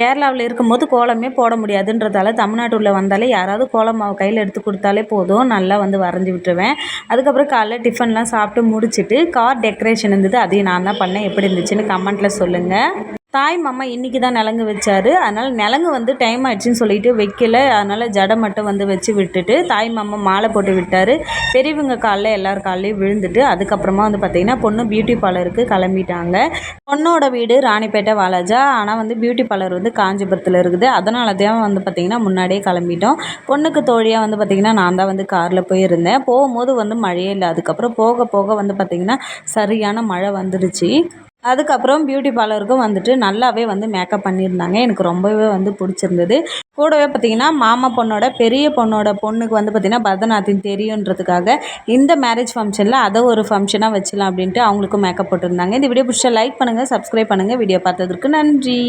கேரளாவில் இருக்கும்போது கோலமே போட முடியாதுன்றதால தமிழ்நாட்டுல வந்தாலே யாராவது கோலம் மாவு கையில் எடுத்து கொடுத்தாலே போதும். நல்லா வந்து வரைஞ்சி விட்டுருவேன். அதுக்கப்புறம் காலைல டிஃபன்லாம் சாப்பிட்டு முடிச்சுட்டு கார் டெக்கரேஷன் இருந்தது அதையும் நான் தான் பண்ணேன். எப்படி இருந்துச்சுன்னு கமெண்ட்டில் சொல்லுங்கள் தாய் மாமா இன்றைக்கி தான் நிலங்கு வச்சார். அதனால் நிலங்கு வந்து டைம் ஆயிடுச்சுன்னு சொல்லிட்டு வைக்கல. அதனால் ஜடை மட்டும் வந்து வச்சு விட்டுட்டு தாய் மாமா மாலை போட்டு விட்டார். பெரியவங்க காலில் எல்லார் காலையும் விழுந்துட்டு அதுக்கப்புறமா வந்து பார்த்திங்கன்னா பொண்ணு பியூட்டி பார்லருக்கு கிளம்பிட்டாங்க. பொண்ணோட வீடு ராணிப்பேட்டை வாலாஜா. ஆனால் வந்து பியூட்டி பார்லர் வந்து காஞ்சிபுரத்தில் இருக்குது. அதனால தான் வந்து பார்த்திங்கன்னா முன்னாடியே கிளம்பிட்டோம். பொண்ணுக்கு தோழியாக வந்து பார்த்திங்கன்னா நான் தான் வந்து காரில் போயிருந்தேன் போகும்போது வந்து மழையே இல்லை. அதுக்கப்புறம் போக போக வந்து பார்த்திங்கன்னா சரியான மழை வந்துடுச்சு அதுக்கப்புறம் பியூட்டி பார்லருக்கும் வந்துட்டு நல்லாவே வந்து மேக்கப் பண்ணியிருந்தாங்க. எனக்கு ரொம்பவே வந்து பிடிச்சிருந்தது. கூடவே பார்த்திங்கன்னா மாமா பொண்ணோட பெரிய பொண்ணோட பொண்ணுக்கு வந்து பார்த்திங்கன்னா பரதநாட்டியம் தெரியுன்றதுக்காக இந்த மேரேஜ் ஃபங்க்ஷனில் அதை ஒரு ஃபங்க்ஷனாக வச்சிடலாம் அப்படின்ட்டு அவங்களுக்கும் மேக்கப் போட்டிருந்தாங்க. இந்த வீடியோ பிடிச்சா லைக் பண்ணுங்கள் சப்ஸ்கிரைப் பண்ணுங்கள் வீடியோ பார்த்ததுக்கு நன்றி.